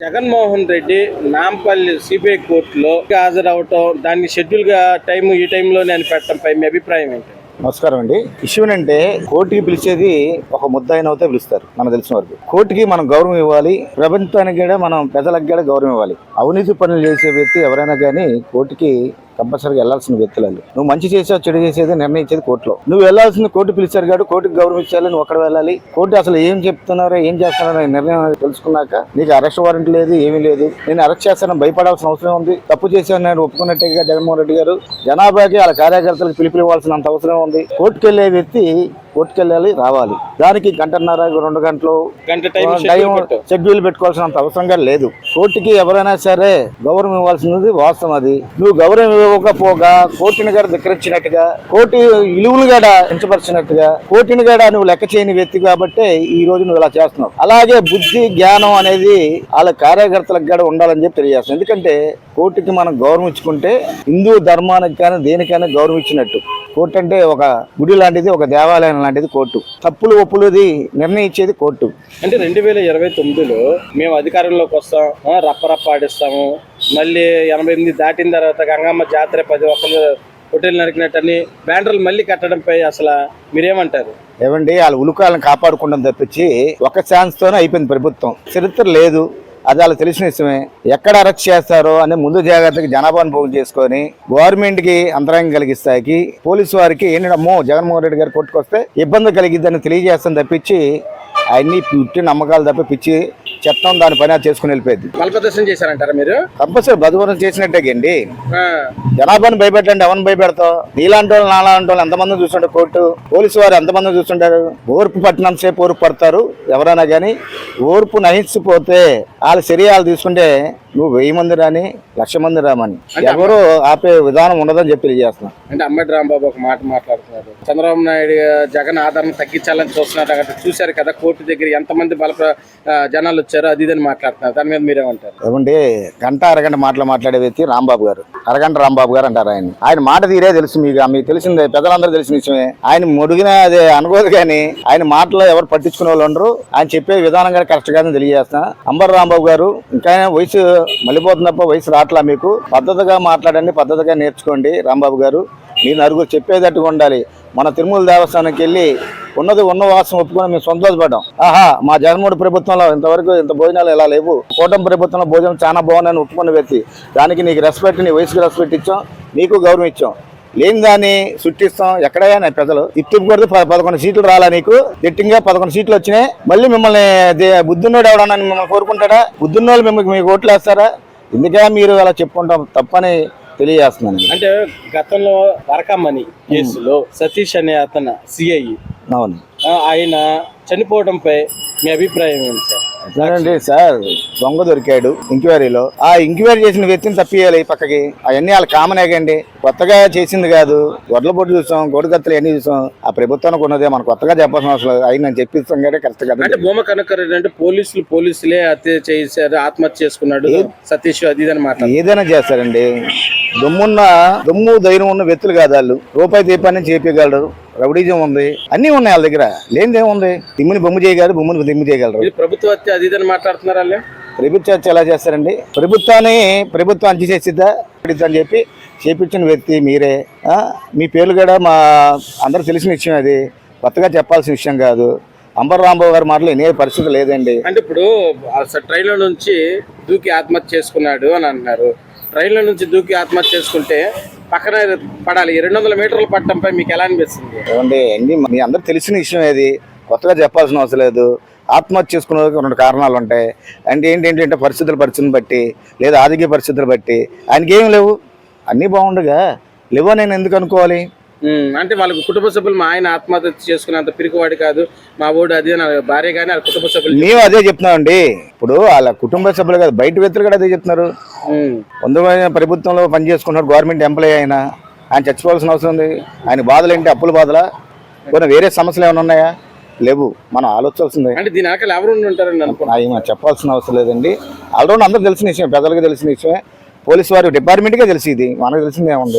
Jaganmohan Reddy Nampally CBI కోర్టులో హాజరవటం దాన్ని షెడ్యూల్గా time ఈ టైంలో నేను పెట్టడంపై మీ అభిప్రాయం ఏంటి? నమస్కారం అండి. ఇష్యూ అంటే కోర్టుకి పిలిచేది ఒక ముద్దాయిన అవుతే పిలుస్తారు మనకు తెలిసిన వరకు. కోర్టుకి మనం గౌరవం ఇవ్వాలి ప్రపంచానికి కూడా మనం ప్రజలకు కూడా గౌరవం ఇవ్వాలి. అవినీతి పనులు చేసే వ్యక్తి ఎవరైనా కానీ కోర్టుకి కంపల్సరీగా వెళ్ళాల్సిన వ్యక్తులు నువ్వు మంచి చేసావు చెడు చేసేది నిర్ణయించేది కోర్టులో. నువ్వు వెళ్ళాల్సిన కోర్టు పిలిచారు కాదు కోర్టుకి గౌరవం ఇచ్చాలి నువ్వు అక్కడ వెళ్ళాలి. కోర్టు అసలు ఏం చెప్తున్నారో ఏం చేస్తున్నారో ఈ నిర్ణయం తెలుసుకున్నాక నీకు అరెస్ట్ వారెంట్ లేదు ఏమీ లేదు. నేను అరెస్ట్ చేస్తాను భయపడాల్సిన అవసరం ఉంది. తప్పు చేశాను నేను ఒప్పుకున్నట్టుగా జగన్మోహన్ రెడ్డి గారు. జనాభాకి వాళ్ళ కార్యకర్తలకు పిలుపులు ఇవ్వాల్సినంత అవసరం ఉంది. కోర్టుకు వెళ్ళే వ్యక్తి కోర్టుకు వెళ్ళాలి రావాలి. దానికి గంటన్నర రెండు గంటలు గంట టైం షెడ్యూల్ పెట్టు. షెడ్యూల్ పెట్టుకోవాల్సినంత అవసరంగా లేదు. కోర్టుకి ఎవరైనా సరే గౌరవం ఇవ్వాల్సినది వాస్తవం అది. నువ్వు గౌరవం ఇవ్వకపోగా కోర్టుని గడ ధిక్కరించినట్టుగా కోర్టు విలువలు గడ ఎంచపరిచినట్టుగా కోర్టుని గడ నువ్వు లెక్క చేయని వ్యక్తి కాబట్టి ఈ రోజు నువ్వు ఇలా చేస్తున్నావు. అలాగే బుద్ధి జ్ఞానం అనేది వాళ్ళ కార్యకర్తలకు కూడా ఉండాలని చెప్పి తెలియజేస్తున్నాను. ఎందుకంటే కోర్టుకి మనం గౌరవం ఇచ్చుకుంటే హిందూ ధర్మానికి కానీ దేనికైనా గౌరవం ఇచ్చినట్టు కోర్టు అంటే ఒక గుడి లాంటిది ఒక దేవాలయం లాంటిది కోర్టు. తప్పులు ఒప్పులుది నిర్ణయించేది కోర్టు. అంటే రెండు వేల ఇరవై తొమ్మిదిలో మేము అధికారంలోకి వస్తాం ఆ, రప్ప రప్ప ఆడిస్తాము. మళ్ళీ ఎనభై ఎనిమిది దాటిన తర్వాత గంగమ్మ జాతర పది ఒక్కరు హోటల్ నరికినట్టని బ్యానర్లు మళ్ళీ కట్టడంపై అసలు మీరేమంటారు? ఏమండి వాళ్ళ ఉలుకాలను కాపాడుకుంటాం తప్పించి ఒక ఛాన్స్ తోనే అయిపోయింది ప్రభుత్వం. చరిత్ర లేదు. అది వాళ్ళకి తెలిసిన విషయమే. ఎక్కడ అరెస్ట్ చేస్తారో అనే ముందు జాగ్రత్తకి జనాభాను పోగు చేసుకొని గవర్నమెంట్కి అంతరాయం కలిగిస్తాయి పోలీసు వారికి ఏంటమ్మో జగన్మోహన్ రెడ్డి గారు కొట్టుకొస్తే ఇబ్బంది కలిగిద్దని తెలియజేస్తాను తప్పించి అన్ని పుట్టి నమ్మకాలు తప్ప పిచ్చి చట్టం దాని పని చేసుకుని వెళ్ళిపోయింది. బలప్రదర్శన చేశారంటారా మీరు? కంపల్సరీ చేసినట్టే అండి జనాభాని భయపెట్టండి ఎవరిని భయపెడతావు? నీలాంటి వాళ్ళు నాలాంటి వాళ్ళు ఎంతమంది చూస్తుంటారు కోర్టు? పోలీసు వారు ఎంతమంది చూస్తుంటారు? ఓర్పు పట్టినంత సేపు ఓర్పు పడతారు ఎవరైనా కానీ ఓర్పు నహించిపోతే వాళ్ళ శరీరాలు తీసుకుంటే నువ్వు వెయ్యి మంది రాని లక్ష మంది రామని. ఎవరు ఆపే విధానం ఉండదని చెప్పి తెలియజేస్తున్నా. అంటే అమ్మటి రాంబాబు ఒక మాట మాట్లాడుతున్నారు. చంద్రబాబు నాయుడు జగన్ ఆదరణ తగ్గించాలని చూస్తున్నారు. చూశారు కదా కోర్టు దగ్గర ఎంతమంది బల జనాలు వచ్చారో. అది ఇదని మాట్లాడుతున్నారు. దాని మీద మీరేమంటారు ఏమంటే గంట అరగంట మాటలు మాట్లాడే వ్యక్తి రాంబాబు గారు. అరగంట రాంబాబు గారు అంటారు ఆయన ఆయన మాట తీరే తెలుసు మీకు మీకు తెలిసిందే పెద్దలందరూ తెలిసిన విషయమే. ఆయన ముడిగిన అది అనుకోదు కానీ ఆయన మాటలో ఎవరు పట్టించుకునే వాళ్ళు ఉండరు. ఆయన చెప్పే విధానం కూడా కరెక్ట్ కాదని తెలియజేస్తా. అంబర్ రాంబాబు గారు ఇంకా వయసు మళ్ళీపోతున్నప్ప వయసు రాట్లా మీకు. పద్ధతిగా మాట్లాడండి పద్ధతిగా నేర్చుకోండి రాంబాబు గారు. మీరు నలుగురు చెప్పేటట్టుగా ఉండాలి. మన తిరుమల దేవస్థానానికి వెళ్ళి ఉన్నది ఉన్న వాసం ఒప్పుకొని మేము సంతోషపడ్డాం. ఆహా మా జగన్మోహన్ ప్రభుత్వంలో ఇంతవరకు ఇంత భోజనాలు ఎలా లేవు? కూటమి ప్రభుత్వంలో భోజనం చాలా బాగుందని ఒప్పుకున్న వ్యక్తి. దానికి నీకు రెస్పెక్ట్ నీ వయసుకు రెస్పెక్ట్ ఇచ్చాం నీకు గౌరవం ఇచ్చాం. లేని దాన్ని సుట్టిస్తాం ఎక్కడైనా ప్రజలు. ఇట్టుకూడదు ప- పదకొండు సీట్లు రాలా నీకు? దిట్టింగా పదకొండు సీట్లు వచ్చినాయి. మళ్ళీ మిమ్మల్ని దే- బుద్ధున్నోడు ఎవడన్నా మిమ్మల్ని కోరుకుంటాడా? బుద్ధున్నోళ్ళు మిమ్మల్ని మీకు ఓట్లు వేస్తారా? ఎందుకైనా మీరు అలా చెప్పుకుంటాం? తప్పని తెలియజేస్తున్నాను. అంటే గతంలో వరకమ్మని కేసులో సతీష్ అనే అతను సిఐ అవును. ఆయన చనిపోవడంపై మీ అభిప్రాయం ఏంటి సార్? సార్ దొంగ దొరికాడు ఎంక్వైరీలో ఆ ఎంక్వైరీ చేసిన వ్యక్తిని తప్పియాలి పక్కకి. అవన్నీ వాళ్ళ కామన్ ఏగండి కొత్తగా చేసింది కాదు. గొడ్ల పొట్టు చూసాం గొడగత్తలు అన్ని చూసాం. ఆ ప్రభుత్వానికి ఉన్నదే మనం కొత్తగా చెప్పాల్సిన అవసరం లేదు. అవి నేను చెప్పిస్తాం కానీ కరెక్ట్ కదా అంటే భూమ కనకరెడ్డి అంటే పోలీసులు పోలీసులే హత్య చేశారు ఆత్మహత్య చేసుకున్నాడు సతీష్ అది ఏదైనా చేస్తారండి. దమ్మున్న దమ్ము ధైర్యం ఉన్న వ్యక్తులు కాదు వాళ్ళు. రూపాయి దీపాన్ని చేపించగలరు రౌడీజం ఉంది. అన్నీ ఉన్నాయి వాళ్ళ దగ్గర. లేనిది ఏముంది తిమ్మిని బొమ్ము చేయగలరు బొమ్ముని దిమ్ము చేయగలరు. ప్రభుత్వ హత్య అది మాట్లాడుతున్నారు వాళ్ళు? ప్రభుత్వ హత్య ఎలా చేస్తారండి? ప్రభుత్వాన్ని ప్రభుత్వం అంచి చేసిద్దా అని చెప్పి చేపించిన వ్యక్తి మీరే? మీ పేర్లు కూడా మా అందరూ తెలిసిన విషయం అది. కొత్తగా చెప్పాల్సిన విషయం కాదు. అంబర్ రాంబాబు గారి మాటలు వినే పరిస్థితి లేదండి. అంటే ఇప్పుడు ట్రైన్లో నుంచి దూకి ఆత్మహత్య చేసుకున్నాడు అని అంటున్నారు. రైళ్ళ నుంచి దూకి ఆత్మహత్య చేసుకుంటే పక్కన పడాలి. రెండు వందల మీటర్లు పట్టడంపై మీకు ఎలా అనిపిస్తుంది? ఏమండి అన్ని మీ అందరూ తెలిసిన విషయం ఏది? కొత్తగా చెప్పాల్సిన అవసరం లేదు. ఆత్మహత్య చేసుకునేందుకు రెండు కారణాలు ఉంటాయి. అంటే ఏంటి ఏంటంటే పరిస్థితుల పరిస్థితిని బట్టి లేదా ఆరోగ్య పరిస్థితులు బట్టి. ఆయనకి ఏం లేవు? అన్నీ బాగుండగా. లేవో నేను ఎందుకు అనుకోవాలి? అంటే వాళ్ళకి కుటుంబ సభ్యులు మా ఆయన ఆత్మహత్య చేసుకునేంత పిరికివాడు కాదు. మా ఓడు అది వాళ్ళ భార్య కానీ వాళ్ళ కుటుంబ సభ్యులు మేము అదే చెప్తున్నామండి. ఇప్పుడు వాళ్ళ కుటుంబ సభ్యులు కాదు బయట వ్యక్తులు కూడా అదే చెప్తున్నారు. వంద ప్రభుత్వంలో పనిచేసుకున్నాడు గవర్నమెంట్ ఎంప్లాయీ ఆయన ఆయన చచ్చిపోవాల్సిన అవసరం ఉంది. ఆయన బాధలు ఏంటి అప్పుల బాధలా? కొన్ని వేరే సమస్యలు ఏమైనా ఉన్నాయా? లేవు. మనం ఆలోచించాల్సిందే. అంటే దీని వెనకాల ఎవరు ఉంటారని అవి మనం చెప్పాల్సిన అవసరం లేదండి. ఆల్రౌండ్ అందరూ తెలిసిన విషయం పెద్దలకు తెలిసిన విషయమే. పోలీసు వారి డిపార్ట్మెంట్కే తెలిసి ఇది. మనకు తెలిసింది ఏముంది?